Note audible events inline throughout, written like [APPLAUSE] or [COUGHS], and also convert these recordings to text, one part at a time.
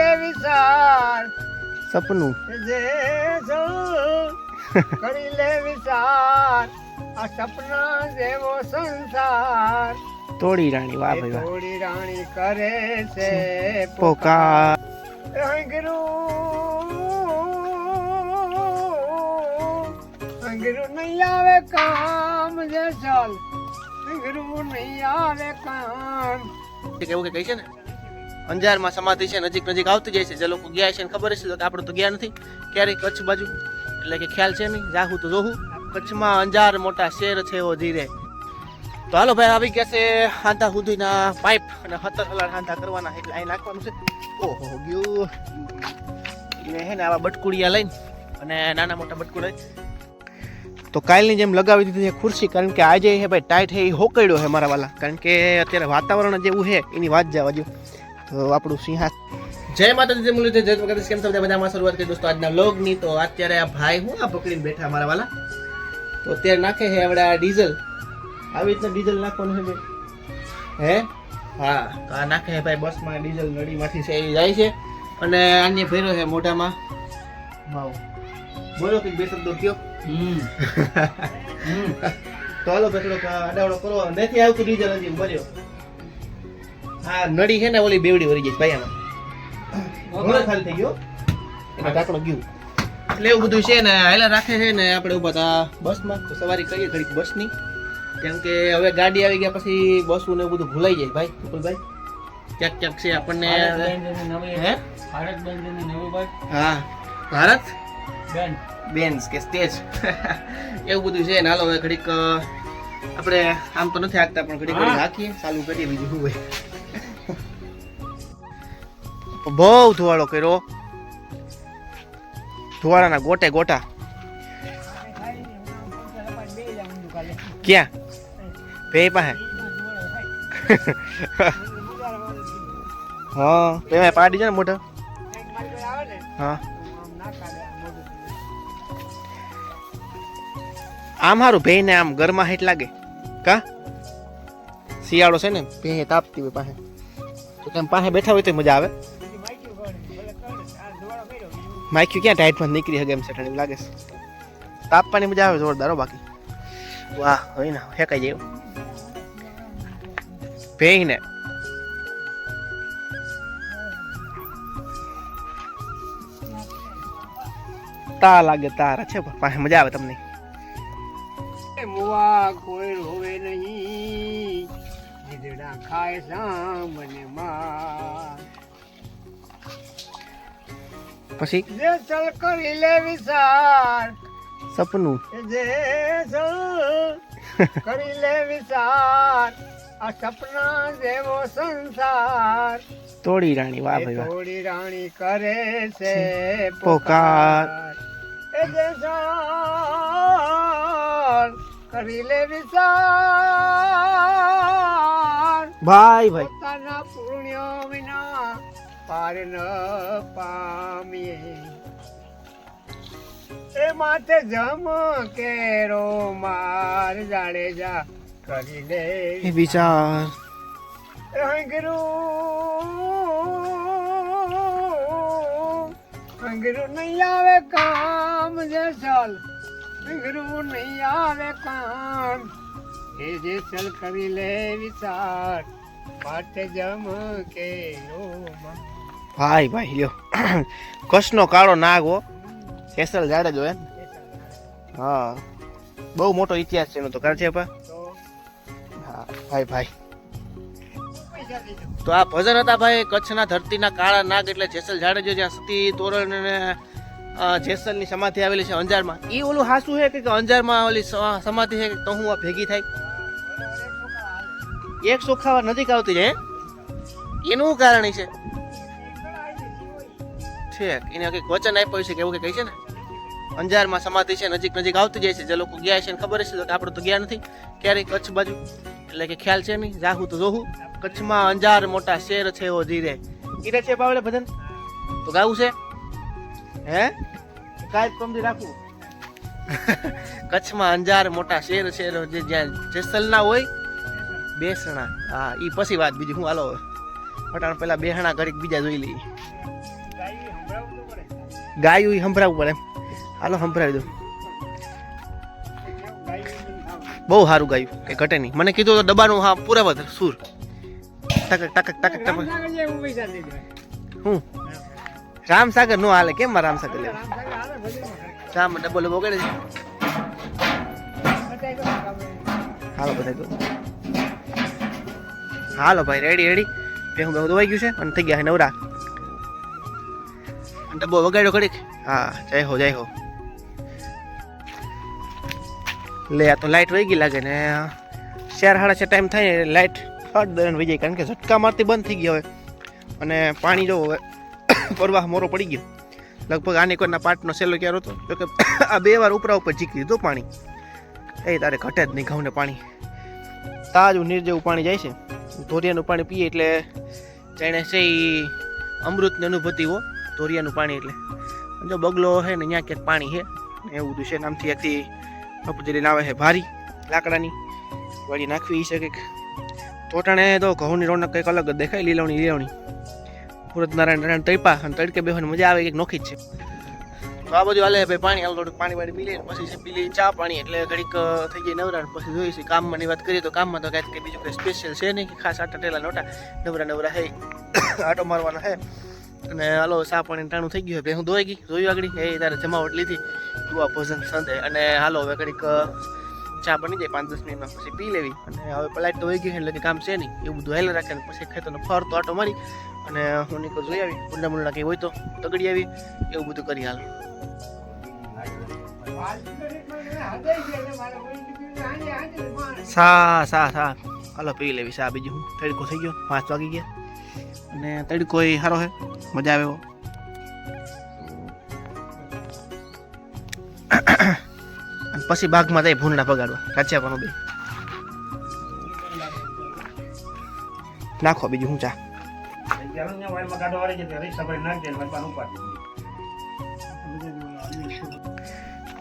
લે વિચાર સપનું. જે કરી લે વિચાર આ સપના જેવો સંસાર. તોડી રાણી વાહ ભાઈ વાહ. થોડી રાણી કરે છે પોકાર. અંગરુ અંગરુ નહીં આવે કામ જે ચાલ. અંગરુ નહીં આવે કામ. કેવું કે કહી છે ને? અંજારમાં સમાધિ છે, નજીક નજીક આવતી જાય છે. જે લોકો ગયા છે ખબર છે કે આપણે તો ગયા નથી. ક્યારેય કચ્છ બાજુ, એટલે કે ખ્યાલ છે નહીં. જાહું તો જોહું કચ્છમાં અંજાર મોટા શેર છે એવો ધીરે. તો હાલો ભાઈ, આવી ગયા છે હાંધા સુધીના પાઇપ અને હતર હલાર હાંધા કરવાના એટલે અહીં નાખવાનું છે. ઓહો ગયું. એટલે હે ને આવા બટકુડિયા લઈને અને નાના મોટા બટકુડા તો કાલની જેમ લગાવી દીધી છે ખુરશી, કારણ કે આજે હે ભાઈ, ટાઈટ હે, એ હોકડ્યો હે મારા વાલા. કારણ કે અત્યારે વાતાવરણ જેવું છે એની વાત જવા જો તો આપણું સિંહા જય માતાજી જય મુરલી જય વખત કેમ તમે બધામાં શરૂઆત કરી દોસ્તો આજના વ્લોગની. તો અત્યારે આ ભાઈ હું આ પકડીને બેઠા મારા વાલા. તો અત્યારે નાખે છે આપણે આ ડીઝલ. આવી રીતના ડીઝલ નાખવાનું છે ભાઈ હે? હા તો આ નાખે છે ભાઈ બસમાં ડીઝલ નડીમાંથી છે એ જાય છે. અને આને ભર્યો છે મોઢામાં. ભાવ બોલો કંઈક બે શબ્દો કયો? [LAUGHS] તો હાલો ભાઈ થોડોક અડાવડો કરો નથી આવતું ડીઝલ હજી ભર્યો. હા નડી છે ને ઓલી બેવડી વળી ગઈ ભાઈ ઘણો ખાલી થઈ ગયો એટલે ઢાંકણું ગયું. એટલે એવું બધું છે ને હાલા રાખે છે ને આપણે ઊભા હતા બસમાં તો સવારી કરીએ ઘડીક બસની. કેમ કે હવે ગાડી આવી ગયા પછી બસ ને એવું બધું ભૂલાઈ જાય ભાઈ ભાઈ ક્યાંક ક્યાંક છે આપણને હે? હા. ભારત? બેન્સ કે સ્ટેજ. એવું બધું છે ને હાલો હવે ઘડીક આપણે આમ તો નથી હાંકતા પણ ઘડીક ઘડીક હાંકીએ ચાલુ કરીએ બીજું હોય. બહુ ધુવાળો કર્યો. ધુવાળાના ગોટે ગોટા. ક્યાં? ભે પાસે. હા, બે પાડી છે ને મોટા હા. આમ હારું ભે ને આમ ગરમા હેઠ લાગે. કા? શિયાળો છે ને ભે તાપતી હોય પાસે. તો તેમ પાસે બેઠા હોય તો મજા આવે. માઇક્યુ ક્યાં ટાઈટમાં નીકળી શકે એમ છે ઠંડી લાગે છે. તાપવાની મજા આવે જોરદાર બાકી. વાહ હોય ને, ફેંકાઈ જાય ભે ને. તા લાગે, તારા છે પાસે મજા આવે તમને. મુવા કોઈ રોવે નહીં. ખાય સામને માં પછી? જે ચલ કરી લે વિચાર સપનું. જે ચલ કરી લે વિચાર આ સપના જેવો સંસાર. તોડી રાણી વાહ ભાઈ વાહ. થોડી રાણી કરે છે પોકાર. એ જે કરી લે વિચાર ભાઈ ભાઈ. પાર ન પામીએ. એ માથે જમ કેરો માર જાડેજા કરી લે. એ વિચાર. અંગરું અંગરું નહીં આવે કામ જે ચાલ અંગરું નહીં આવે કામ. એ જે ચલ કરી લે વિચાર. માટે જમ કે ભાઈ ભાઈ, લ્યો. કસનો કાળો નાગ, હો. કેસલ જાડે જો હા. બહુ મોટો ઇતિહાસ છે એનો તો છે હા, ભાઈ ભાઈ. તો આ ભજન હતા, ભાઈ, કચ્છના ધરતીના કાળા નાગ, એટલે જેસલ જાડેજો જ્યાં સતી તોરણ અને જેસલની સમાધિ આવેલી છે અંજારમાં. એ ઓલું હાસું છે કે અંજારમાં ઓલી સમાધિ છે કે, તો હું આ ભેગી થાય? એક સોખાવા નજીક આવતી છે એનું કારણ છે. છે. એને કંઈક વચન આપ્યું છે કે એવું કંઈક કહે છે ને? અંજારમાં સમાધિ છે, નજીક નજીક આવતી જાય છે. જે લોકો ગયા છે ખબર છે કે આપણે તો ગયા નથી. ક્યારેય કચ્છ બાજુ. એટલે કે ખ્યાલ છે નહીં. જાહું તો જોહું. કચ્છમાં અંજાર મોટા શેર છે એવો ધીરે. ઈરે છે બાવળે ભજન? તો ગાવું છે? હે? કાંઈ કમથી રાખવું [LAUGHS] કચ્છમાં અંજાર મોટા શેર છે જે જ્યાં જેસલના હોય, બેસણા. હા એ પછી વાત બીજી. હું હાલો પટાણ પેલા બેહણા ઘડીક બીજા જોઈ લઈએ. ગાયું એ સંભળાવવું પડે. હાલો, સંભળાવી દો. ગાય નથી ખાવું. બહુ સારું ગાયું કે ઘટે નહીં. મને કીધું તો ડબ્બાનું હા, પૂરા સુર. ટકક ટકક ટકક ટકક. હું? રામસાગર નો હાલે. કેમ રામસાગર લેવું. રામ ડબલ ડબ્બો કરે હાલો બધા તો. હાલો, ભાઈ રેડી રેડી ભેહું ભેહું દવાઈ ગયું છે, અને થઈ ગયા નવરા. ડબ્બો વગાડ્યો ઘડીક હા, જય હો જય હો. લે, આ તો લાઈટ વહી ગઈ લાગે ને, ચાર સાડા ચાર ટાઈમ થાય ને લાઈટ ફટ દરન વહી જાય. કારણ કે ઝટકા મારતી બંધ થઈ ગઈ હવે. અને પાણી જો હવે [COUGHS] પરવાહ મોરો પડી ગયો. લગભગ આની કોઈના પાટનો સેલો ક્યારે હતો, તો કે [COUGHS] આ બે વાર ઉપરા ઉપર જીકી દીધું પાણી. એ તારે ઘટે જ નહીં ઘઉંને પાણી. તાજું નીર જેવું પાણી જાય છે. ધોરિયાનું પાણી પીએ એટલે જાણે છે એ અમૃતની અનુભૂતિ હો. ધોરિયાનું પાણી એટલે. જો બગલો છે ને ત્યાં ક્યાંક પાણી છે એવું બધું છે. નામથી આખી અપજરીને આવે છે ભારી લાકડાની. વળી નાખવી છે કંઈક. તોટાણે તો ઘઉંની રોનક કંઈક અલગ જ દેખાય લીલવણી લીલવણી પૂરત નારાયણ નારાયણ તૈપા અને તડકે બેવાની મજા આવે, કંઈક નોખી જ છે. તો આ બધું હાલે, ભાઈ પાણી હાલ થોડુંક પાણી વાળી પી લઈએ પછી છે પીલી ચા પાણી, એટલે ઘડીક થઈ જાય નવરા પછી જોઈએ છે કામમાંની વાત કરીએ તો કામમાં તો કાંઈક કંઈ બીજું કંઈ સ્પેશિયલ છે નહીં, કે ખાસ આટા ટેલા નોટા. નવરા નવરા હે, [COUGHS] આટો મારવાના હે. અને હાલો સા પાણી ટાણું થઈ ગયું હવે હું ધોઈ ગઈ જોયું આગળ. એ તારે જમાવટ લીધી દુઆ ભોજન સંધે અને હાલો હવે ઘડીક ચા બની જાય પાંચ દસ મિનિટમાં. પછી પી લેવી. અને હવે પલાટ તો વહી ગઈ એટલે કામ છે નહીં. એવું બધું હેલ રાખે ને પછી ખેતરનો ફરતો આટો મારી. અને હું નીકળ જોઈ આવી. મુંડા મુંડા કંઈ હોય તો તગડી આવી. એવું બધું કરી હાલ. તો એટલે. સા સા સા હાલો પી લેવી સા બીજું. હું તડકો થઈ ગયો. પાંચ વાગી ગયા. અને તડકો એ સારો હે મજા આવે એવો. અને પછી બાગમાં જાય ભૂંડા પગાડવા. પણ બે. નાખો બીજું હું ચા.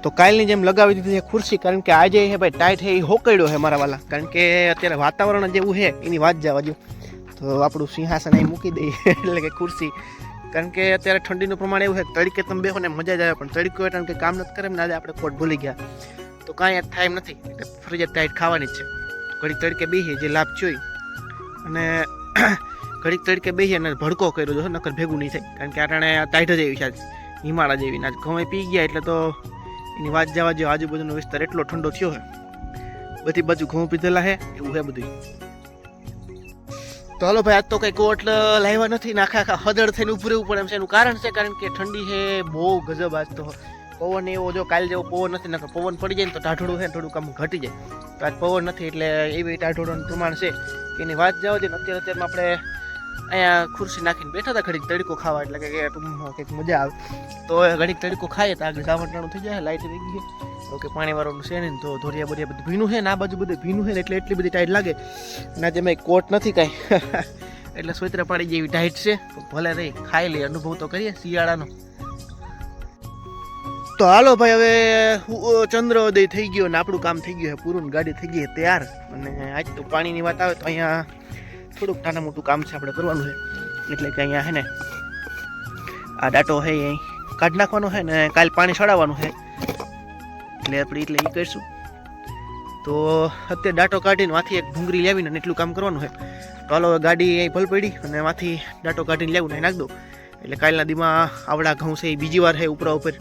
તો કાલની જેમ લગાવી દીધી છે ખુરશી, કારણ કે આજે ભાઈ ટાઈટ છે એ હોકડ્યો છે મારા વાલા. કારણ કે અત્યારે વાતાવરણ જેવું છે, એની વાત જવા દો તો આપણું સિંહાસન અહીં મૂકી દઈએ, [LAUGHS] એટલે કે ખુરશી. કારણ કે અત્યારે ઠંડીનું પ્રમાણ એવું છે તડકે તમે બેહો ને મજા જ આવે, પણ તડકો એટલે કે કામ નથી કરે ને આજે આપણે કોટ ભૂલી ગયા. તો કાંઈ ટાઈમ નથી, એટલે ફરજિયાત ટાઈટ ખાવાની જ છે. ઘડીક તડકે બેહીએ જે લાભ જોઈ, અને [CLEARS THROAT] ઘડીક તડકે બેહીએ અને ભડકો કર્યો જો, નકર ભેગું નહીં થાય. કારણ કે આટાણે ટાઈટ જ એવી છે હિમાળા જેવી ના ઘઉં પી ગયા એટલે તો એની વાત જવા જેવો આજુબાજુનો વિસ્તાર એટલો ઠંડો થયો છે. બધી બાજુ ઘઉં પીધેલા છે, એવું છે બધું તો હાલો ભાઈ, આજ તો કઈ કોટ લાવ્યા નથી નાખા આખા હદળ થઈને ઉભું રહેવું પડે એમ છે. એનું કારણ છે, કારણ કે ઠંડી છે બહુ ગજબ આજ તો. પવન એવો, જો કાલ જેવો પવન નથી નાખો પવન પડી જાય ને તો ટાઢોડું છે થોડુંક આમ ઘટી જાય. તો આજ પવન નથી, એટલે એવી ટાઢોડું પ્રમાણ છે. એની વાત જવા દે અત્યારે અત્યારમાં આપણે અહીંયા ખુરશી નાખીને બેઠા હતા, ઘડીક તડકો ખાવા, એટલે કે ટૂંકમાં કંઈક મજા આવે. તો ઘડીક તડકો ખાઈએ, તો આગળ સાવટાણું થઈ જાય, લાઈટ થઈ ગઈ ઓકે પાણી વાળાનું છે ને તો ધોરિયા બોરિયા બધું ભીનું છે ને આ બાજુ બધું ભીનું છે એટલે એટલી બધી ટાઈટ લાગે. ના જેમાં મેં કોટ નથી કાંઈ. [LAUGHS] એટલે સોતરા પાડી જેવી ટાઈટ છે. ભલે રહી, ખાઈ લઈએ, અનુભવ તો કરીએ, શિયાળાનો. તો હાલો ભાઈ, હવે ચંદ્રોદય થઈ ગયો ને આપણું કામ થઈ ગયું પૂરું ગાડી થઈ ગઈ તૈયાર. અને આજ તો પાણીની વાત આવે તો અહીંયા થોડુંક નાના મોટું કામ છે, આપણે કરવાનું છે. એટલે કે અહીંયા છે ને, આ ડાટો છે એ કાઢી નાખવાનો છે ને, કાલ પાણી ચડાવવાનું છે એટલે આપણે એટલે એ કરીશું. તો અત્યારે ડાટો કાઢીને માથી એક ભૂંગળી લાવીને એટલું કામ કરવાનું છે તો હાલો ગાડી અહીં ભલ પડી અને માથી ડાટો કાઢીને લેવું ને નાખ દો એટલે કાલના દીમાં આવડા ઘઉં છે એ બીજી વાર છે ઉપરા ઉપર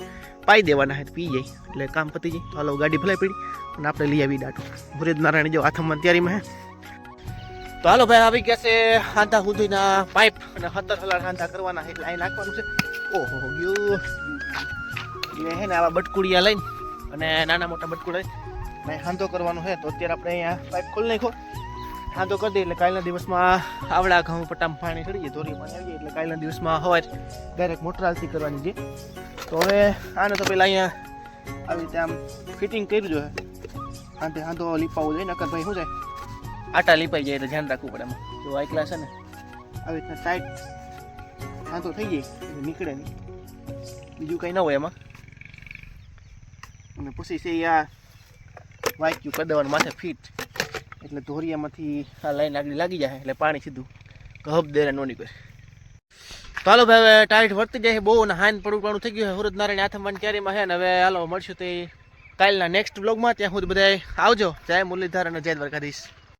પાઈ દેવાના છે પી જાય. એટલે કામ પતી જાય. તો હાલો ગાડી ભલાઈ પડી અને આપણે લઈ આવી ડાટો. ભુરેજ નારાયણ જો આથમમાં તૈયારીમાં હે. તો હાલો ભાઈ, આવી ગયા છે હાંધા સુધીના પાઇપ અને હતર હલાર હાંધા કરવાના એટલે અહીં નાખવાનું છે. ઓહો ગયું. એટલે હે ને આવા બટકુડિયા લઈને અને નાના મોટા બટકુડા અહીં હાંધો કરવાનો છે. તો અત્યારે આપણે અહીંયા પાઇપ ખોલી નાખો હાંધો કરી દઈએ એટલે કાલના દિવસમાં આવડા ઘઉં પટામ પાણી ચડીએ ધોરી પાણી આવીએ એટલે કાલના દિવસમાં હવાર ડાયરેક્ટ મોટરાલથી કરવાની છે. તો હવે આને તો પહેલાં અહીંયા આવી રીતે આમ ફિટિંગ કર્યું જોઈએ હાંધે હાંધો લીપાવું જોઈએ, નકર ભાઈ શું જાય આટા લીપાઈ જાય એટલે ધ્યાન રાખવું પડે એમાં. જો આ ક્લાસ છે ને, આવી રીતના ટાઈટ તો થઈ જાય નીકળે નહીં. બીજું કંઈ ન હોય એમાં. અને પછી છે આ વાંચ્યું કરી દેવાનું માથે ફીટ. એટલે ધોરિયામાંથી આ લાઈન આગળ લાગી જાય, એટલે પાણી સીધું ઘબ દેરે નો નીકળે. હાલો ભાઈ, હવે ટાઈટ વર્તી જાય બહુ અને હાન પડું પડવું થઈ ગયું સુરત નારાયણ આથમવાન કેરીમાં છે ને હવે હાલો મળશું તે કાલના નેક્સ્ટ બ્લોગમાં ત્યાં સુધી બધા આવજો. જય મુરલીધર અને જય દ્વારકાધીશ.